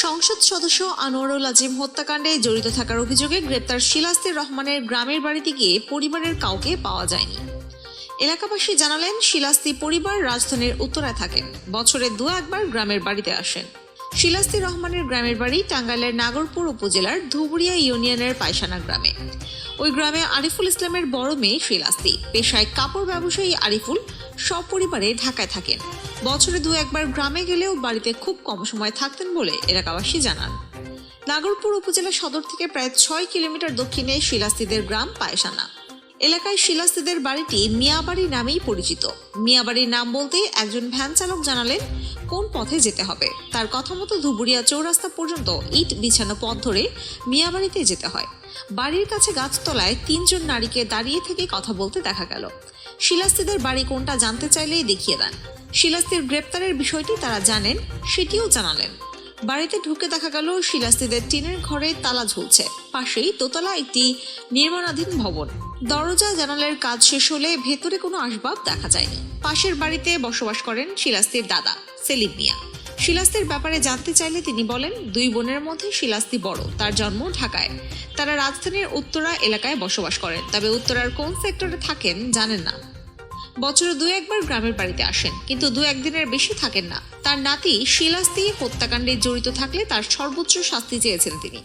সংসদ সদস্য আনোয়ারুল আজিম হত্যাকাণ্ডে জড়িত থাকার অভিযোগে গ্রেপ্তার শিলাস্তির রহমানের গ্রামের বাড়িতে গিয়ে পরিবারের কাউকে পাওয়া যায়নি। এলাকাবাসী জানালেন শিলাস্তি পরিবার রাজধানীর উত্তরায় থাকেন। বছরে দু একবার গ্রামের বাড়িতে আসেন। শিলাস্তি রহমানের গ্রামের বাড়ি টাঙ্গাইলের নাগরপুর উপজেলার ধুবুরিয়া ইউনিয়নের পায়সানা গ্রামে। ওই গ্রামে আরিফুল ইসলামের বড় মেয়ে শিলাস্তি পেশায় কাপড় ব্যবসায়ী আরিফুল সপরিবারে ঢাকায় থাকেন। বছরে দু একবার গ্রামে গেলেও বাড়িতে খুব কম সময় থাকতেন বলে এলাকাবাসী জানান। নাগরপুর উপজেলা সদর থেকে প্রায় ছয় কিলোমিটার দক্ষিণে শিলাস্তিদের গ্রাম পায়সানা এলাকায় শিলাস্তিদের বাড়িটি মিয়াবাড়ি নামেই পরিচিত। মিয়াবাড়ির নাম বলতে একজন ভ্যান চালক জানালেন কোন পথে যেতে হবে। তার কথা মতো ধুবুরিয়া চৌরাস্তা পর্যন্ত ইট বিছানো পথ ধরে মিয়াবাড়িতে যেতে হয়। বাড়ির কাছে গাছতলায় তিনজন নারীকে দাঁড়িয়ে থেকে কথা বলতে দেখা গেল। শিলাস্তিদের বাড়ি কোনটা জানতে চাইলেই দেখিয়ে দেন। শিলাস্তির গ্রেপ্তারের বিষয়টি তারা জানেন, সেটিও জানালেন। বাড়িতে ঢুকে দেখা গেল শিলাস্তিদের টিনের ঘরে তালা ঝুলছে। পাশেই দোতলা একটি নির্মাণাধীন ভবন। দরজা জানালার কাজ শেষ হলে ভেতরে কোনো আসবাব দেখা যায়নি। পাশের বাড়িতে বসবাস করেন শিলাস্তির দাদা, সেলিম মিয়া। শিলাস্তির ব্যাপারে জানতে চাইলে তিনি বলেন, দুই বোনের মধ্যে শিলাস্তি বড়, তার জন্ম ঢাকায়। তারা রাজধানীর উত্তরা এলাকায় বসবাস করেন, তবে উত্তরার কোন সেক্টরে থাকেন জানেন না। বছরে দু একবার গ্রামের বাড়িতে আসেন, কিন্তু দু একদিনের বেশি থাকেন না। তার নাতি শিলাস্তি হত্যাকাণ্ডে জড়িত থাকলে তার সর্বোচ্চ শাস্তি চেয়েছেন তিনি।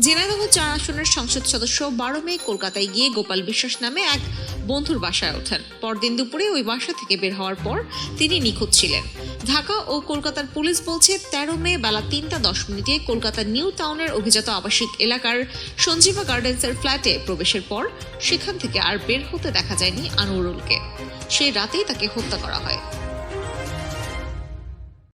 ঝিনাইদহ চার আসনের সংসদ সদস্য বারো মে কলকাতায় গিয়ে গোপাল বিশ্বাস নামে এক বন্ধুর বাসায় ওঠেন। পরদিন দুপুরে ওই বাসা থেকে বের হওয়ার পর তিনি নিখোঁজ ছিলেন। ঢাকা ও কলকাতার পুলিশ বলছে, তেরো মে বেলা তিনটা দশ মিনিটে কলকাতার নিউ টাউনের অভিজাত আবাসিক এলাকার সঞ্জীবা গার্ডেন্সের ফ্ল্যাটে প্রবেশের পর সেখান থেকে আর বের হতে দেখা যায়নি আনোয়ারুলকে। সেই রাতেই তাকে হত্যা করা হয়।